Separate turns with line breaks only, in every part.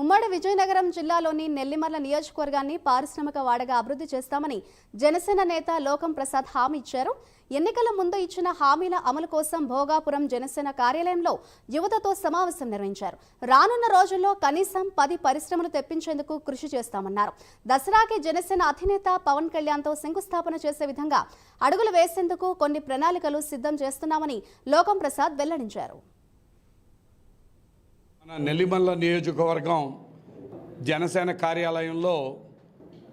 ఉమ్మడి విజయనగరం జిల్లాలోని నెల్లిమర్ల నియోజకవర్గాన్ని పారిశ్రామిక వాడగా అభివృద్ధి చేస్తామని జనసేన నేత లోకం ప్రసాద్ హామీ ఇచ్చారు. ఎన్నికల ముందు ఇచ్చిన హామీల అమలు కోసం భోగాపురం జనసేన కార్యాలయంలో యువతతో సమావేశం నిర్వహించారు. రానున్న రోజుల్లో కనీసం పది పరిశ్రమలు తెప్పించేందుకు కృషి చేస్తామన్నారు. దసరాకి జనసేన అధినేత పవన్ కళ్యాణ్తో శంకుస్థాపన చేసే విధంగా అడుగులు వేసేందుకు కొన్ని ప్రణాళికలు సిద్ధం చేస్తున్నామని లోకం ప్రసాద్ వెల్లడించారు.
నెల్లిమల్ల నియోజకవర్గం జనసేన కార్యాలయంలో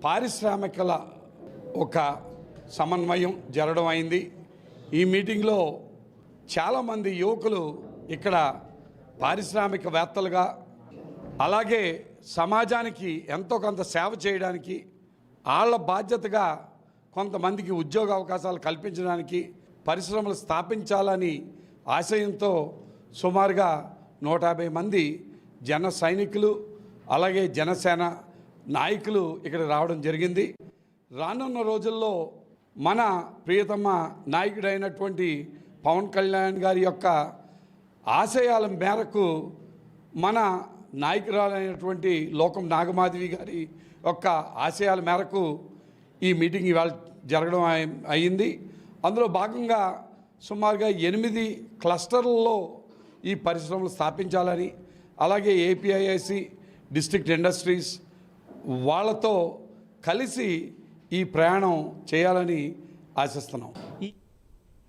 పారిశ్రామికల ఒక సమన్వయం జరగడం అయింది. ఈ మీటింగ్లో చాలామంది యువకులు ఇక్కడ పారిశ్రామికవేత్తలుగా అలాగే సమాజానికి ఎంతో కొంత సేవ చేయడానికి వాళ్ళ బాధ్యతగా కొంతమందికి ఉద్యోగ అవకాశాలు కల్పించడానికి పరిశ్రమలు స్థాపించాలని ఆశయంతో సుమారుగా నూట యాభై మంది జన సైనికులు అలాగే జనసేన నాయకులు ఇక్కడ రావడం జరిగింది. రానున్న రోజుల్లో మన ప్రియతమ నాయకుడైనటువంటి పవన్ కళ్యాణ్ గారి యొక్క ఆశయాల మేరకు మన నాయకురాలైనటువంటి లోకం నాగమాధవి గారి యొక్క ఆశయాల మేరకు ఈ మీటింగ్ ఇవాళ జరగడం అయింది అందులో భాగంగా సుమారుగా ఎనిమిది క్లస్టర్లలో ఈ పరిశ్రమలు స్థాపించాలని అలాగే ఏపీఐఐసి డిస్ట్రిక్ట్ ఇండస్ట్రీస్ వాళ్ళతో కలిసి ఈ ప్రయాణం చేయాలని ఆశిస్తున్నాం.